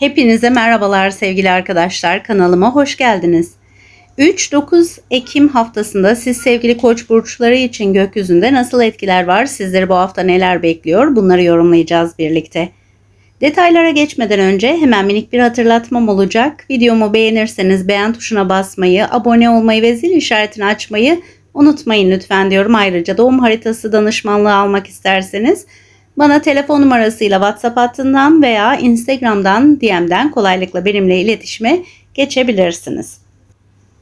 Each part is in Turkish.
Hepinize merhabalar sevgili arkadaşlar. Kanalıma hoş geldiniz. 3-9 Ekim haftasında siz sevgili koç burçları için gökyüzünde nasıl etkiler var? Sizleri bu hafta neler bekliyor? Bunları yorumlayacağız birlikte. Detaylara geçmeden önce hemen minik bir hatırlatmam olacak. Videomu beğenirseniz beğen tuşuna basmayı, abone olmayı ve zil işaretini açmayı unutmayın lütfen diyorum. Ayrıca doğum haritası danışmanlığı almak isterseniz bana telefon numarasıyla WhatsApp hattından veya Instagram'dan DM'den kolaylıkla benimle iletişime geçebilirsiniz.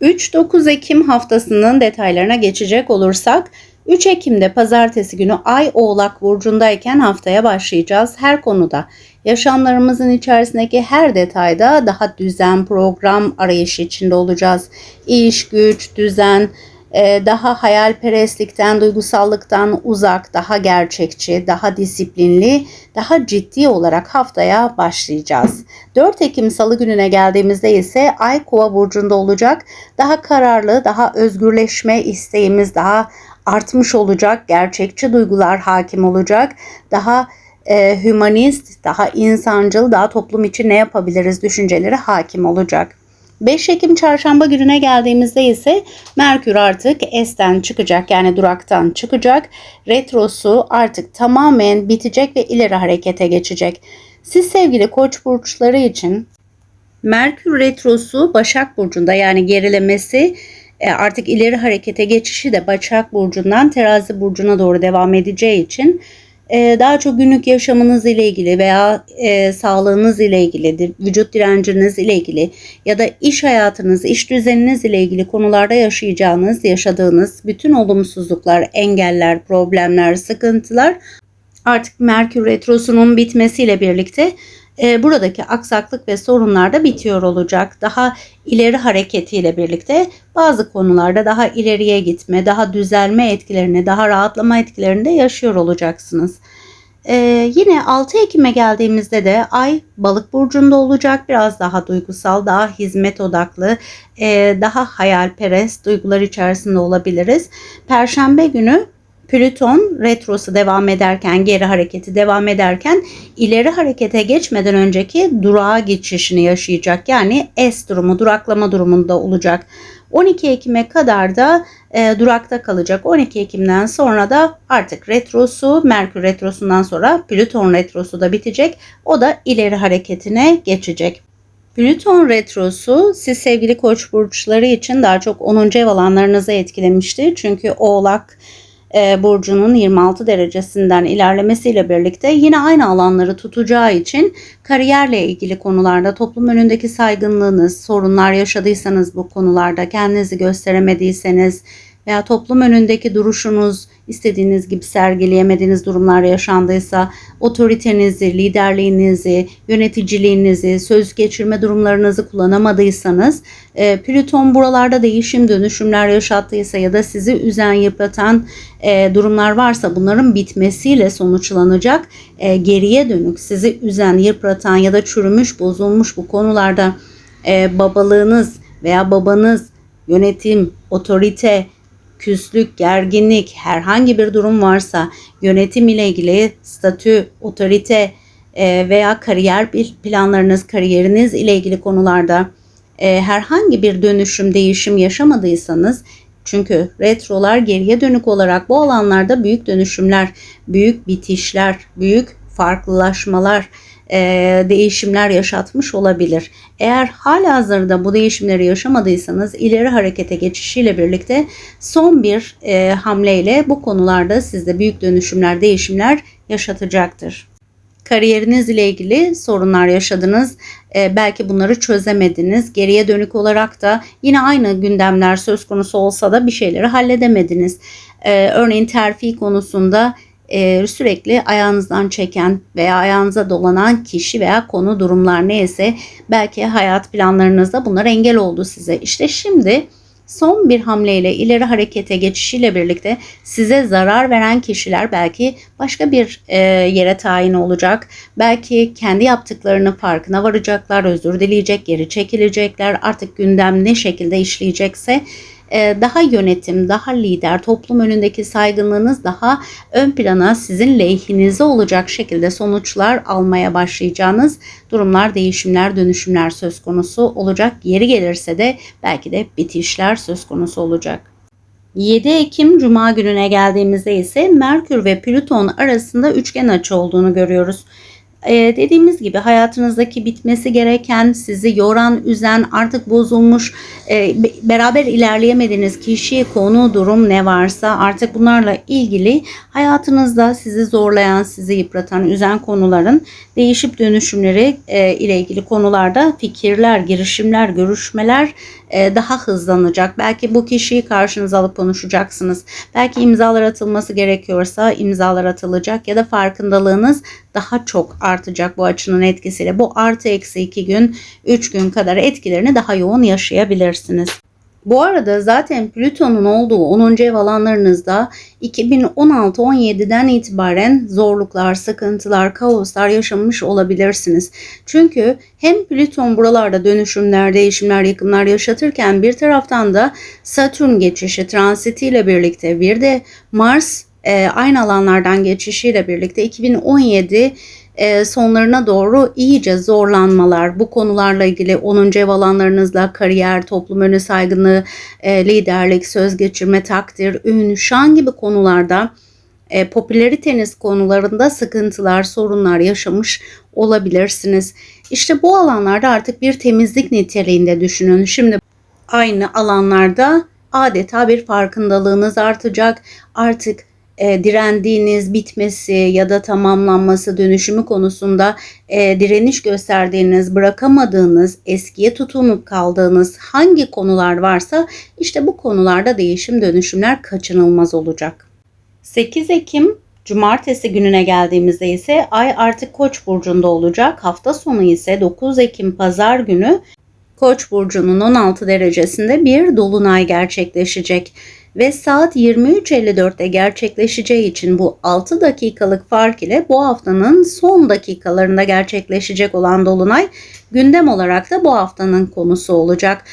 3-9 Ekim haftasının detaylarına geçecek olursak 3 Ekim'de pazartesi günü Ay Oğlak burcundayken haftaya başlayacağız. Her konuda yaşamlarımızın içerisindeki her detayda daha düzen, program arayışı içinde olacağız. İş, güç, düzen, daha hayalperestlikten, duygusallıktan uzak, daha gerçekçi, daha disiplinli, daha ciddi olarak haftaya başlayacağız. 4 Ekim Salı gününe geldiğimizde ise Ay Kova burcunda olacak. Daha kararlı, daha özgürleşme isteğimiz daha artmış olacak. Gerçekçi duygular hakim olacak. Daha e, hümanist, daha insancıl, daha toplum için ne yapabiliriz düşünceleri hakim olacak. 5 Ekim çarşamba gününe geldiğimizde ise Merkür artık S'ten çıkacak yani duraktan çıkacak. Retrosu artık tamamen bitecek ve ileri harekete geçecek. Siz sevgili koç burçları için Merkür retrosu Başak Burcu'nda yani gerilemesi e, artık ileri harekete geçişi de Başak Burcu'ndan Terazi Burcu'na doğru devam edeceği için e, daha çok günlük yaşamınız ile ilgili veya e, sağlığınız ile ilgili, vücut direnciniz ile ilgili ya da iş hayatınız, iş düzeniniz ile ilgili konularda yaşayacağınız, yaşadığınız bütün olumsuzluklar, engeller, problemler, sıkıntılar artık Merkür Retrosu'nun bitmesiyle birlikte e, buradaki aksaklık ve sorunlar da bitiyor olacak. Daha ileri hareketiyle birlikte bazı konularda daha ileriye gitme, daha düzelme etkilerini, daha rahatlama etkilerini de yaşıyor olacaksınız. Ee, yine 6 Ekim'e geldiğimizde de Ay balık burcunda olacak. Biraz daha duygusal, daha hizmet odaklı, e, daha hayalperest duygular içerisinde olabiliriz. Perşembe günü Plüton retrosu devam ederken, geri hareketi devam ederken ileri harekete geçmeden önceki durağa geçişini yaşayacak. Yani S durumu, duraklama durumunda olacak. 12 Ekim'e kadar da e, durakta kalacak. 12 Ekim'den sonra da artık retrosu, Merkür retrosundan sonra Plüton retrosu da bitecek. O da ileri hareketine geçecek. Plüton retrosu siz sevgili koç burçları için daha çok 10. ev alanlarınızı etkilemişti. Çünkü Oğlak, e, burcunun 26 derecesinden ilerlemesiyle birlikte yine aynı alanları tutacağı için kariyerle ilgili konularda toplum önündeki saygınlığınız, sorunlar yaşadıysanız bu konularda kendinizi gösteremediyseniz veya toplum önündeki duruşunuz istediğiniz gibi sergileyemediğiniz durumlar yaşandıysa otoritenizi, liderliğinizi, yöneticiliğinizi, söz geçirme durumlarınızı kullanamadıysanız e, Plüton buralarda değişim dönüşümler yaşattıysa ya da sizi üzen yıpratan e, durumlar varsa bunların bitmesiyle sonuçlanacak e, geriye dönük sizi üzen, yıpratan ya da çürümüş, bozulmuş bu konularda e, babalığınız veya babanız yönetim, otorite, küslük, gerginlik, herhangi bir durum varsa yönetim ile ilgili statü, otorite e, veya kariyer planlarınız, kariyeriniz ile ilgili konularda e, herhangi bir dönüşüm, değişim yaşamadıysanız çünkü retrolar geriye dönük olarak bu alanlarda büyük dönüşümler, büyük bitişler, büyük farklılaşmalar, e, değişimler yaşatmış olabilir. Eğer hala hazırda bu değişimleri yaşamadıysanız ileri harekete geçişiyle birlikte son bir e, hamleyle bu konularda sizde büyük dönüşümler, değişimler yaşatacaktır kariyeriniz ile ilgili sorunlar yaşadınız. E, belki bunları çözemediniz. Geriye dönük olarak da yine aynı gündemler söz konusu olsa da bir şeyleri halledemediniz. E, örneğin terfi konusunda e, sürekli ayağınızdan çeken veya ayağınıza dolanan kişi veya konu durumlar neyse belki hayat planlarınızda bunlar engel oldu size. İşte şimdi son bir hamleyle ileri harekete geçişiyle birlikte size zarar veren kişiler belki başka bir e, yere tayin olacak. Belki kendi yaptıklarının farkına varacaklar, özür dileyecek, geri çekilecekler. Artık gündem ne şekilde işleyecekse daha yönetim, daha lider, toplum önündeki saygınlığınız daha ön plana sizin lehinize olacak şekilde sonuçlar almaya başlayacağınız durumlar, değişimler, dönüşümler söz konusu olacak. Yeri gelirse de belki de bitişler söz konusu olacak. 7 Ekim Cuma gününe geldiğimizde ise Merkür ve Plüton arasında üçgen açı olduğunu görüyoruz. Ee, dediğimiz gibi hayatınızdaki bitmesi gereken, sizi yoran, üzen, artık bozulmuş, e, beraber ilerleyemediğiniz kişi, konu, durum ne varsa artık bunlarla ilgili hayatınızda sizi zorlayan, sizi yıpratan, üzen konuların değişip dönüşümleri e, ile ilgili konularda fikirler, girişimler, görüşmeler e, daha hızlanacak. Belki bu kişiyi karşınıza alıp konuşacaksınız. Belki imzalar atılması gerekiyorsa imzalar atılacak ya da farkındalığınız daha çok artacak bu açının etkisiyle. Bu artı eksi 2 gün, 3 gün kadar etkilerini daha yoğun yaşayabilirsiniz. Bu arada zaten Plüton'un olduğu 10. ev alanlarınızda 2016-17'den itibaren zorluklar, sıkıntılar, kaoslar yaşamış olabilirsiniz. Çünkü hem Plüton buralarda dönüşümler, değişimler, yıkımlar yaşatırken bir taraftan da Satürn geçişi transitiyle birlikte bir de Mars e, aynı alanlardan geçişiyle birlikte 2017 e, sonlarına doğru iyice zorlanmalar, bu konularla ilgili 10. ev alanlarınızla kariyer, toplum önü saygınlığı, e, liderlik, söz geçirme, takdir, ün, şan gibi konularda e, popülariteniz konularında sıkıntılar, sorunlar yaşamış olabilirsiniz. İşte bu alanlarda artık bir temizlik niteliğinde düşünün. Şimdi aynı alanlarda adeta bir farkındalığınız artacak. Artık e, direndiğiniz, bitmesi ya da tamamlanması, dönüşümü konusunda e, direniş gösterdiğiniz, bırakamadığınız, eskiye tutunup kaldığınız hangi konular varsa işte bu konularda değişim, dönüşümler kaçınılmaz olacak. 8 Ekim Cumartesi gününe geldiğimizde ise ay artık Koç burcunda olacak. Hafta sonu ise 9 Ekim Pazar günü Koç burcunun 16 derecesinde bir dolunay gerçekleşecek ve saat 23.54'te gerçekleşeceği için bu 6 dakikalık fark ile bu haftanın son dakikalarında gerçekleşecek olan dolunay gündem olarak da bu haftanın konusu olacak.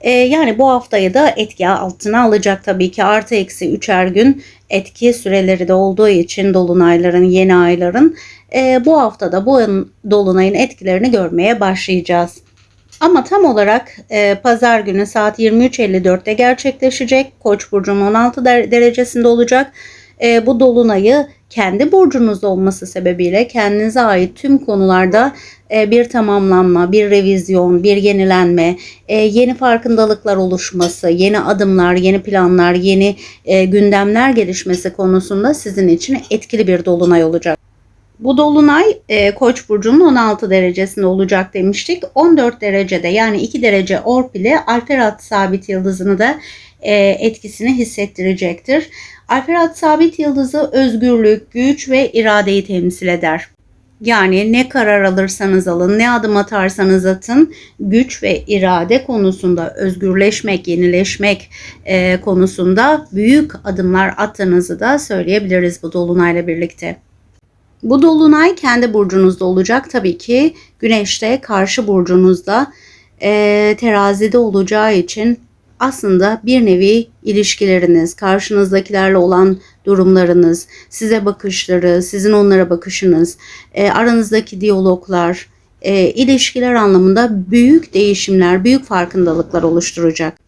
Ee, yani bu haftayı da etki altına alacak tabii ki artı eksi üçer gün etki süreleri de olduğu için dolunayların yeni ayların e, bu haftada bu dolunayın etkilerini görmeye başlayacağız. Ama tam olarak e, pazar günü saat 23.54'te gerçekleşecek. Koç burcunun 16 derecesinde olacak. E, bu dolunayı kendi burcunuzda olması sebebiyle kendinize ait tüm konularda e, bir tamamlanma, bir revizyon, bir yenilenme, e, yeni farkındalıklar oluşması, yeni adımlar, yeni planlar, yeni e, gündemler gelişmesi konusunda sizin için etkili bir dolunay olacak. Bu dolunay e, Koç burcunun 16 derecesinde olacak demiştik. 14 derecede yani 2 derece orp ile Alferat sabit yıldızını da e, etkisini hissettirecektir. Alferat sabit yıldızı özgürlük, güç ve iradeyi temsil eder. Yani ne karar alırsanız alın, ne adım atarsanız atın, güç ve irade konusunda özgürleşmek, yenileşmek e, konusunda büyük adımlar attığınızı da söyleyebiliriz bu dolunayla birlikte. Bu dolunay kendi burcunuzda olacak tabii ki. Güneşte karşı burcunuzda e, terazide olacağı için aslında bir nevi ilişkileriniz, karşınızdakilerle olan durumlarınız, size bakışları, sizin onlara bakışınız, e, aranızdaki diyaloglar, e, ilişkiler anlamında büyük değişimler, büyük farkındalıklar oluşturacak.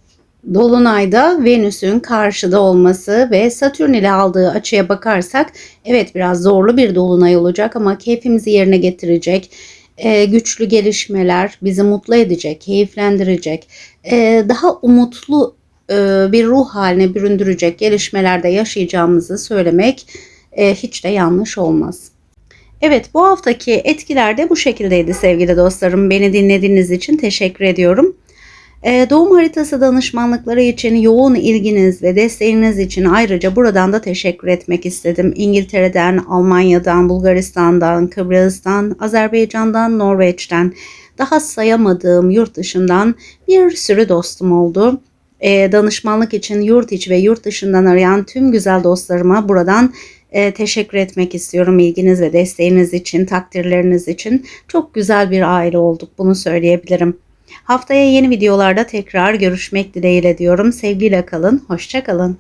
Dolunayda Venüs'ün karşıda olması ve Satürn ile aldığı açıya bakarsak evet biraz zorlu bir dolunay olacak ama keyfimizi yerine getirecek. Ee, güçlü gelişmeler bizi mutlu edecek, keyiflendirecek, ee, daha umutlu e, bir ruh haline büründürecek gelişmelerde yaşayacağımızı söylemek e, hiç de yanlış olmaz. Evet bu haftaki etkiler de bu şekildeydi sevgili dostlarım. Beni dinlediğiniz için teşekkür ediyorum. Ee, doğum haritası danışmanlıkları için yoğun ilginiz ve desteğiniz için ayrıca buradan da teşekkür etmek istedim. İngiltere'den, Almanya'dan, Bulgaristan'dan, Kıbrıs'tan, Azerbaycan'dan, Norveç'ten daha sayamadığım yurt dışından bir sürü dostum oldu. E, danışmanlık için yurt içi ve yurt dışından arayan tüm güzel dostlarıma buradan e, teşekkür etmek istiyorum ilginiz ve desteğiniz için, takdirleriniz için. Çok güzel bir aile olduk bunu söyleyebilirim. Haftaya yeni videolarda tekrar görüşmek dileğiyle diyorum. Sevgiyle kalın, hoşça kalın.